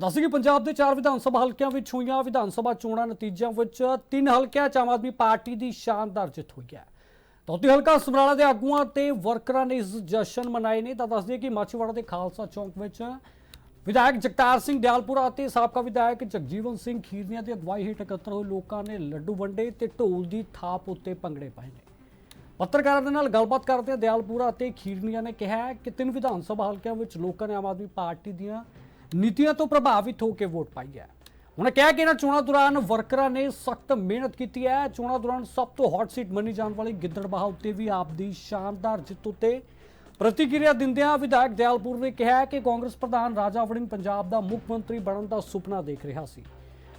ਦੱਸੀ ਕਿ ਪੰਜਾਬ ਦੇ ਚਾਰ ਵਿਧਾਨ ਸਭਾ ਹਲਕਿਆਂ ਵਿੱਚ ਹੋਈਆਂ ਵਿਧਾਨ ਸਭਾ ਚੋਣਾਂ ਨਤੀਜਿਆਂ ਵਿੱਚ ਤਿੰਨ ਹਲਕਿਆਂ 'ਚ ਆਮ ਆਦਮੀ ਪਾਰਟੀ ਦੀ ਸ਼ਾਨਦਾਰ ਜਿੱਤ ਹੋਈ ਹੈ। ਤੌਤੀ ਹਲਕਾ ਸਮਰਾਲਾ ਦੇ ਆਗੂਆਂ ਤੇ ਵਰਕਰਾਂ ਨੇ ਇਸ ਜਸ਼ਨ ਮਨਾਏ ਨੇ। ਤਾਂ ਦੱਸਦੇ ਕਿ ਮਾਛੀਵਾੜਾ ਦੇ ਖਾਲਸਾ ਚੌਂਕ ਵਿੱਚ ਵਿਧਾਇਕ ਜਗਤਾਰ ਸਿੰਘ ਦਿਆਲਪੁਰਾ ਅਤੇ ਸਾਬਕਾ ਵਿਧਾਇਕ ਜਗਜੀਵਨ ਸਿੰਘ ਖੀਰਨੀਆ ਦੀ ਅਗਵਾਈ ਹੇਠ ਇਕੱਤਰ ਹੋਏ ਲੋਕਾਂ ਨੇ ਲੱਡੂ ਵੰਡੇ ਤੇ ਢੋਲ ਦੀ ਥਾਪ ਉੱਤੇ ਭੰਗੜੇ ਪਾਏ ਨੇ। ਪੱਤਰਕਾਰਾਂ ਦੇ ਨਾਲ ਗੱਲਬਾਤ ਕਰਦਿਆਂ ਦਿਆਲਪੁਰਾ ਅਤੇ ਖੀਰਨੀਆ ਨੇ ਕਿਹਾ ਕਿ ਤਿੰਨ ਵਿਧਾਨ ਸਭਾ ਹਲਕਿਆਂ ਵਿੱਚ ਲੋਕਾਂ ਨੇ ਆਮ ਆਦਮੀ ਪਾਰਟੀ ਦੀਆਂ ਨੀਤੀਆਂ ਤੋਂ ਪ੍ਰਭਾਵਿਤ ਹੋ ਕੇ ਵੋਟ ਪਾਈ ਹੈ। ਉਹਨੇ ਕਿਹਾ ਕਿ ਇਹਨਾਂ ਚੋਣਾਂ ਦੌਰਾਨ ਵਰਕਰਾਂ ਨੇ ਸਖਤ ਮਿਹਨਤ ਕੀਤੀ ਹੈ। ਚੋਣਾਂ ਦੌਰਾਨ ਸਭ ਤੋਂ ਹੌਟ ਸੀਟ ਮੰਨੀ ਜਾਣ ਵਾਲੀ ਗਿੱਦੜਬਾਹਾ ਉੱਤੇ ਵੀ ਆਪ ਦੀ ਸ਼ਾਨਦਾਰ ਜਿੱਤ ਉੱਤੇ ਪ੍ਰਤੀਕਿਰਿਆ ਦਿੰਦਿਆਂ ਵਿਧਾਇਕ ਦਿਆਲਪੁਰ ਨੇ ਕਿਹਾ ਕਿ ਕਾਂਗਰਸ ਪ੍ਰਧਾਨ ਰਾਜਾ ਵੜਿੰਗ ਪੰਜਾਬ ਦਾ ਮੁੱਖ ਮੰਤਰੀ ਬਣਨ ਦਾ ਸੁਪਨਾ ਦੇਖ ਰਿਹਾ ਸੀ,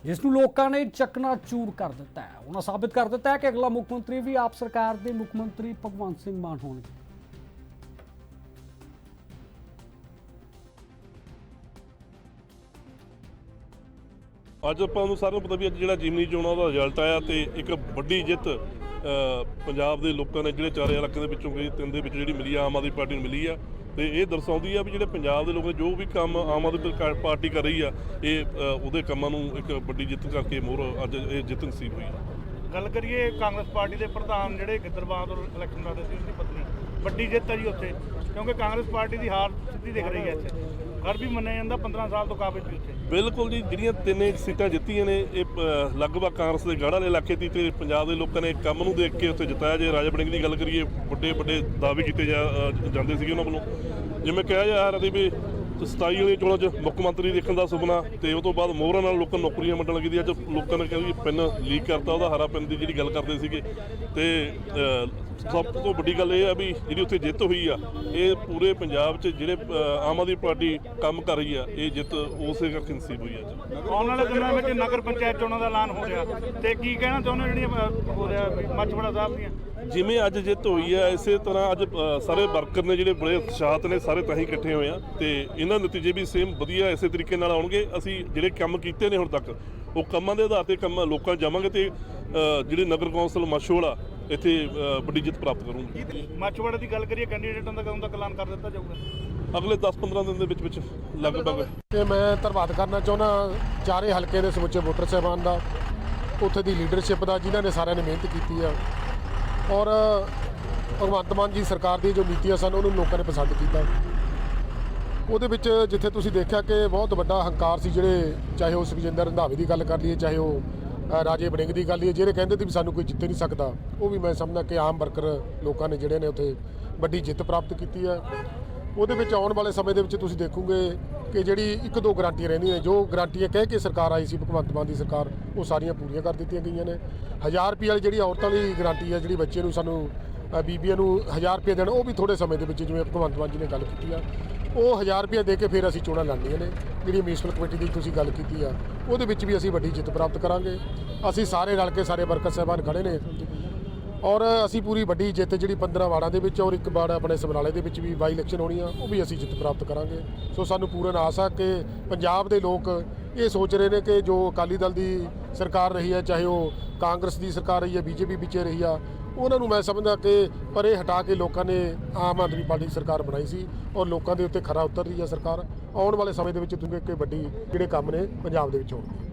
ਜਿਸ ਨੂੰ ਲੋਕਾਂ ਨੇ ਚੱਕਣਾ ਚੂਰ ਕਰ ਦਿੱਤਾ ਹੈ। ਉਹਨਾਂ ਸਾਬਿਤ ਕਰ ਦਿੱਤਾ ਹੈ ਕਿ ਅਗਲਾ ਮੁੱਖ ਮੰਤਰੀ ਵੀ ਆਪ ਸਰਕਾਰ ਦੇ ਮੁੱਖ ਮੰਤਰੀ ਭਗਵੰਤ ਸਿੰਘ ਮਾਨ ਹੋਣਗੇ। ਅੱਜ ਆਪਾਂ ਨੂੰ ਸਾਰਿਆਂ ਨੂੰ ਪਤਾ ਵੀ ਅੱਜ ਜਿਹੜਾ ਜਿਮਨੀ ਚੋਣਾਂ ਦਾ ਰਿਜ਼ਲਟ ਆਇਆ ਤੇ ਇੱਕ ਵੱਡੀ ਜਿੱਤ ਪੰਜਾਬ ਦੇ ਲੋਕਾਂ ਨੇ ਜਿਹੜੇ ਚਾਰੇ ਇਲਾਕੇ ਦੇ ਵਿੱਚੋਂ ਗਈ ਤਿੰਨ ਦੇ ਵਿੱਚ ਜਿਹੜੀ ਮਿਲੀ ਆਮ ਆਦਮੀ ਪਾਰਟੀ ਨੂੰ ਮਿਲੀ ਆ। ਤੇ ਇਹ ਦਰਸਾਉਂਦੀ ਆ ਵੀ ਜਿਹੜੇ ਪੰਜਾਬ ਦੇ ਲੋਕ ਨੇ, ਜੋ ਵੀ ਕੰਮ ਆਮ ਆਦਮੀ ਪਾਰਟੀ ਕਰ ਰਹੀ ਆ, ਇਹ ਉਹਦੇ ਕੰਮਾਂ ਨੂੰ ਇੱਕ ਵੱਡੀ ਜਿੱਤ ਕਰਕੇ ਮੋਹਰ ਅੱਜ ਇਹ ਜਿੱਤ ਨਸੀਬ ਹੋਈ ਆ। ਗੱਲ ਕਰੀਏ ਕਾਂਗਰਸ ਪਾਰਟੀ ਦੇ ਪ੍ਰਧਾਨ ਜਿਹੜੇ ਗਿੱਦਰਬਾਹ ਇਲੈਕਸ਼ਨ ਲੜਦੇ ਸੀ ਉਸਦੀ ਪਤਨੀ। ਵੱਡੀ ਜਿੱਤ ਹੈ ਜੀ ਉੱਥੇ, ਕਿਉਂਕਿ ਕਾਂਗਰਸ ਪਾਰਟੀ ਦੀ ਹਾਰ ਸਿੱਧੀ ਦਿਖ ਰਹੀ ਹੈ ਇੱਥੇ। ਹਰ ਵੀ ਮੰਨਿਆ ਜਾਂਦਾ 15 ਸਾਲ ਤੋਂ ਕਾਬਿਲ ਵੀ ਉੱਥੇ। ਬਿਲਕੁਲ ਜੀ ਜਿਹੜੀਆਂ ਤਿੰਨੇ ਸੀਟਾਂ ਜਿੱਤੀਆਂ ਨੇ ਇਹ ਅ, ਲਗਭਗ ਕਾਂਗਰਸ ਦੇ ਗੜ੍ਹ ਵਾਲੇ ਇਲਾਕੇ ਦੀ ਤੇ ਪੰਜਾਬ ਦੇ ਲੋਕਾਂ ਨੇ ਕੰਮ ਨੂੰ ਦੇਖ ਕੇ ਉੱਥੇ ਜਿਤਾਇਆ। ਜੇ ਰਾਜਾ ਬੜਿੰਗ ਦੀ ਗੱਲ ਕਰੀਏ ਵੱਡੇ ਵੱਡੇ ਦਾਅਵੇ ਕੀਤੇ ਜਾ ਅ, ਜਾਂਦੇ ਸੀਗੇ ਉਹਨਾਂ ਵੱਲੋਂ। ਜਿਵੇਂ ਕਿਹਾ ਜਾ ਰਿਹਾ ਸੀ ਵੀ 27 ਵਾਲੀ ਚੋਣਾਂ 'ਚ ਮੁੱਖ ਮੰਤਰੀ ਦੇਖਣ ਦਾ ਸੁਪਨਾ ਤੇ ਉਹ ਤੋਂ ਬਾਅਦ ਮੋਹਰਾਂ ਨਾਲ ਲੋਕਾਂ ਨੂੰ ਨੌਕਰੀਆਂ ਵੰਡਣ ਲੱਗੀ ਦੀ ਅੱਜ ਲੋਕਾਂ ਨੇ ਕਹਿੰਦੇ ਪਿੰਨ ਲੀਕ ਕਰਤਾ, ਉਹਦਾ ਹਰਾ ਪਿੰਨ ਦੀ ਜਿਹੜੀ ਗੱਲ ਕਰਦੇ ਸੀਗੇ। ਤੇ ਸਭ ਤੋਂ ਵੱਡੀ ਗੱਲ ਇਹ ਆ ਵੀ ਜਿਹੜੀ ਉੱਥੇ ਜਿੱਤ ਹੋਈ ਆ, ਇਹ ਪੂਰੇ ਪੰਜਾਬ 'ਚ ਜਿਹੜੇ ਆਮ ਆਦਮੀ ਪਾਰਟੀ ਕੰਮ ਕਰ ਰਹੀ ਆ, ਇਹ ਜਿੱਤ ਉਸੇ ਕਰਕੇ ਨਸੀਬ ਹੋਈ ਅੱਜ। ਆਉਣ ਵਾਲੇ ਦਿਨਾਂ ਵਿੱਚ ਨਗਰ ਪੰਚਾਇਤ ਚੋਣਾਂ ਦਾ ਐਲਾਨ ਹੋ ਰਿਹਾ। ਤੇ ਕੀ ਕਹਿਣਾ ਚਾਹੁੰਦੇ ਜਿਹੜੀਆਂ ਹੋ ਰਿਹਾ, ਮੱਛਵੜਾ ਸਾਹਿਬ ਦੀਆਂ? ਜਿਵੇਂ ਅੱਜ ਜਿੱਤ ਹੋਈ ਹੈ ਇਸੇ ਤਰ੍ਹਾਂ ਅੱਜ ਸਾਰੇ ਵਰਕਰ ਨੇ ਜਿਹੜੇ ਬੜੇ ਉਤਸ਼ਾਹਤ ਨੇ ਸਾਰੇ ਤਾਂ ਹੀ ਇਕੱਠੇ ਹੋਏ ਆ ਤੇ ਇਹਨਾਂ ਨਤੀਜੇ ਵੀ ਸੇਮ ਵਧੀਆ ਇਸੇ ਤਰੀਕੇ ਨਾਲ ਆਉਣਗੇ। ਅਸੀਂ ਜਿਹੜੇ ਕੰਮ ਕੀਤੇ ਨੇ ਹੁਣ ਤੱਕ ਉਹ ਕੰਮਾਂ ਦੇ ਆਧਾਰ ਤੇ ਕੰਮ ਲੋਕਾਂ 'ਚ ਜਾਵਾਂਗੇ ਤੇ ਜਿਹੜੇ ਨਗਰ ਕੌਂਸਲ ਮਸ਼ਹੂਰਾ ਇੱਥੇ ਵੱਡੀ ਜਿੱਤ ਪ੍ਰਾਪਤ ਕਰੂੰਗੇ। ਮੱਛਵੜਾ ਦੀ ਗੱਲ ਕਰੀਏ ਕੈਂਡੀਡੇਟਾਂ ਦਾ ਕਦੋਂ ਤੱਕ ਐਲਾਨ ਕਰ ਦਿੱਤਾ ਜਾਊਗਾ? ਅਗਲੇ 10-15 ਦਿਨ ਦੇ ਵਿੱਚ ਵਿੱਚ ਲਗਭਗ। ਤੇ ਮੈਂ ਧੰਨਵਾਦ ਕਰਨਾ ਚਾਹੁੰਦਾ ਚਾਰੇ ਹਲਕੇ ਦੇ ਸਮੁੱਚੇ ਵੋਟਰ ਸਾਹਿਬਾਨ ਦਾ ਉੱਥੇ ਦੀ ਲੀਡਰਸ਼ਿਪ ਦਾ ਜਿਨ੍ਹਾਂ ਨੇ ਸਾਰਿਆਂ ਨੇ ਮਿਹਨਤ ਕੀਤੀ ਆ। ਔਰ ਭਗਵੰਤ ਮਾਨ ਜੀ ਸਰਕਾਰ ਦੀ ਜੋ ਨੀਤੀਆਂ ਸਨ, ਉਹਨੂੰ ਲੋਕਾਂ ਨੇ ਪਸੰਦ ਕੀਤਾ। ਉਹਦੇ ਵਿੱਚ ਜਿੱਥੇ ਤੁਸੀਂ ਦੇਖਿਆ ਕਿ ਬਹੁਤ ਵੱਡਾ ਹੰਕਾਰ ਸੀ ਜਿਹੜੇ ਚਾਹੇ ਉਹ ਸੁਖਜਿੰਦਰ ਰੰਧਾਵੇ ਦੀ ਗੱਲ ਕਰ ਲਈਏ, ਚਾਹੇ ਉਹ ਰਾਜੇ ਵੜਿੰਗ ਦੀ ਗੱਲ ਲਈਏ, ਜਿਹੜੇ ਕਹਿੰਦੇ ਸੀ ਵੀ ਸਾਨੂੰ ਕੋਈ ਜਿੱਤ ਨਹੀਂ ਸਕਦਾ, ਉਹ ਵੀ ਮੈਂ ਸਮਝਦਾ ਕਿ ਆਮ ਵਰਕਰ ਲੋਕਾਂ ਨੇ ਜਿਹੜੇ ਨੇ ਉੱਥੇ ਵੱਡੀ ਜਿੱਤ ਪ੍ਰਾਪਤ ਕੀਤੀ ਹੈ। ਉਹਦੇ ਵਿੱਚ ਆਉਣ ਵਾਲੇ ਸਮੇਂ ਦੇ ਵਿੱਚ ਤੁਸੀਂ ਦੇਖੋਗੇ ਕਿ ਜਿਹੜੀ ਇੱਕ ਦੋ ਗਰੰਟੀਆਂ ਰਹਿੰਦੀਆਂ ਨੇ, ਜੋ ਗਾਰੰਟੀਆਂ ਕਹਿ ਕੇ ਸਰਕਾਰ ਆਈ ਸੀ ਭਗਵੰਤ ਮਾਨ ਦੀ ਸਰਕਾਰ ਉਹ ਸਾਰੀਆਂ ਪੂਰੀਆਂ ਕਰ ਦਿੱਤੀਆਂ ਗਈਆਂ ਨੇ। 1000 ਰੁਪਏ ਵਾਲੀ ਜਿਹੜੀ ਔਰਤਾਂ ਲਈ ਗਾਰੰਟੀ ਹੈ ਜਿਹੜੀ ਬੱਚੇ ਨੂੰ ਸਾਨੂੰ ਬੀਬੀਆਂ ਨੂੰ 1000 ਰੁਪਏ ਦੇਣ, ਉਹ ਵੀ ਥੋੜੇ ਸਮੇਂ ਦੇ ਵਿੱਚ ਜਿਵੇਂ ਭਗਵੰਤ ਮਾਨ ਜੀ ਨੇ ਗੱਲ ਕੀਤੀ ਆ। ਉਹ 1000 ਰੁਪਏ ਦੇ ਕੇ ਫਿਰ ਅਸੀਂ ਚੋਣਾਂ ਲੜਨੀਆਂ ਨੇ। ਜਿਹੜੀ ਮਿਊਨਿਸਪਲ ਕਮੇਟੀ ਦੀ ਤੁਸੀਂ ਗੱਲ ਕੀਤੀ ਆ, ਉਹਦੇ ਵਿੱਚ ਵੀ ਅਸੀਂ ਵੱਡੀ ਜਿੱਤ ਪ੍ਰਾਪਤ ਕਰਾਂਗੇ। ਅਸੀਂ ਸਾਰੇ ਰਲ ਕੇ ਸਾਰੇ ਵਰਕਰ ਸਾਹਿਬਾਨ ਖੜੇ ਨੇ। ਔਰ ਅਸੀਂ ਪੂਰੀ ਵੱਡੀ ਜਿੱਤ ਜਿਹੜੀ 15 ਵਾਰਡਾਂ ਦੇ ਵਿੱਚ ਔਰ ਇੱਕ ਵਾਰਡ ਆਪਣੇ ਸਮਰਾਲੇ ਦੇ ਵਿੱਚ ਵੀ ਬਾਈ ਇਲੈਕਸ਼ਨ ਹੋਣੀ ਆ, ਉਹ ਵੀ ਅਸੀਂ ਜਿੱਤ ਪ੍ਰਾਪਤ ਕਰਾਂਗੇ। ਸੋ ਸਾਨੂੰ ਪੂਰਨ ਆਸ ਆ ਕਿ ਪੰਜਾਬ ਦੇ ਲੋਕ ਇਹ ਸੋਚ ਰਹੇ ਨੇ ਕਿ ਜੋ ਅਕਾਲੀ ਦਲ ਦੀ ਸਰਕਾਰ ਰਹੀ ਹੈ, ਚਾਹੇ ਉਹ ਕਾਂਗਰਸ ਦੀ ਸਰਕਾਰ ਰਹੀ ਹੈ, ਬੀਜੇਪੀ ਵਿੱਚ ਰਹੀ ਆ, ਉਹਨਾਂ ਨੂੰ ਮੈਂ ਸਮਝਦਾ ਕਿ ਪਰੇ ਹਟਾ ਕੇ ਲੋਕਾਂ ਨੇ ਆਮ ਆਦਮੀ ਪਾਰਟੀ ਦੀ ਸਰਕਾਰ ਬਣਾਈ ਸੀ ਔਰ ਲੋਕਾਂ ਦੇ ਉੱਤੇ ਖਰਾ ਉਤਰ ਰਹੀ ਹੈ ਸਰਕਾਰ। ਆਉਣ ਵਾਲੇ ਸਮੇਂ ਦੇ ਵਿੱਚ ਤੁਸੀਂ ਕਿ ਵੱਡੀ ਜਿਹੜੇ ਕੰਮ ਨੇ ਪੰਜਾਬ ਦੇ ਵਿੱਚ ਹੋਣਗੇ।